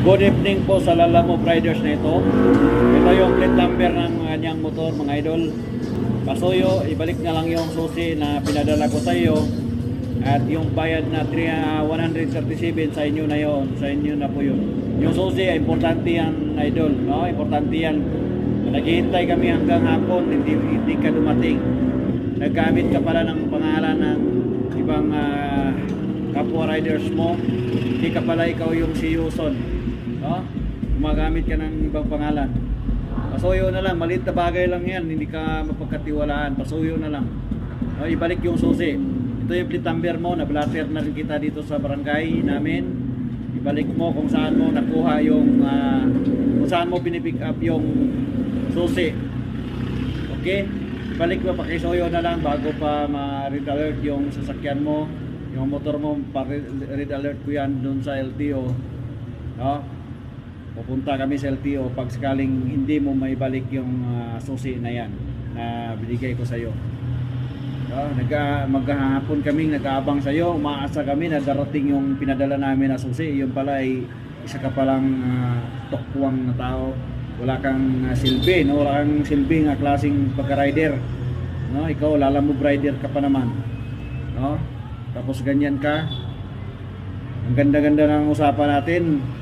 Good evening po sa Lalamove Riders na ito. Ito yung plate number ng kanyang motor mga idol. Pasuyo, ibalik na lang yung susi na pinadala ko sa iyo. At yung bayad na 3, ah, 137 sa inyo na yon, sa inyo na po yun. Yung susi, importante yan idol. No? Importante yan. Naghihintay kami hanggang hapon, hindi, hindi ka dumating. Naggamit ka pala ng pangalan ng ibang ah, kapwa riders mo. Hindi ka pala ikaw yung si Yuson. No? Gumagamit ka ng ibang pangalan. Pasuyo na lang, maliit na bagay lang yan, hindi ka mapagkatiwalaan. Pasuyo na lang. No, ibalik yung susi. Ito yung plate mo, na-blatter na rin kita dito sa barangay namin. Ibalik mo kung saan mo nakuha yung, ah, kung saan mo pinipick up yung susi. Okay? Balik mo, pakisuyo na lang bago pa ma-red alert yung sasakyan mo. Yung motor mo, pa-red alert ko yan dun sa LTO. No? Pupunta kami sa LTO pag sakaling hindi mo maibalik yung ah, susi na yan na binigay ko sa iyo. No? Nag maghahapon kami nag-aabang sa iyo, umaasa kami na darating yung pinadala namin na susi. Yun pala ay isa ka palang uh, tokwang na tao. Wala kang ah, silbi, no? wala kang silbi nga klaseng pagka-rider. No? Ikaw, lalamove rider ka pa naman. No? Tapos ganyan ka. Ang ganda-ganda ng usapan natin.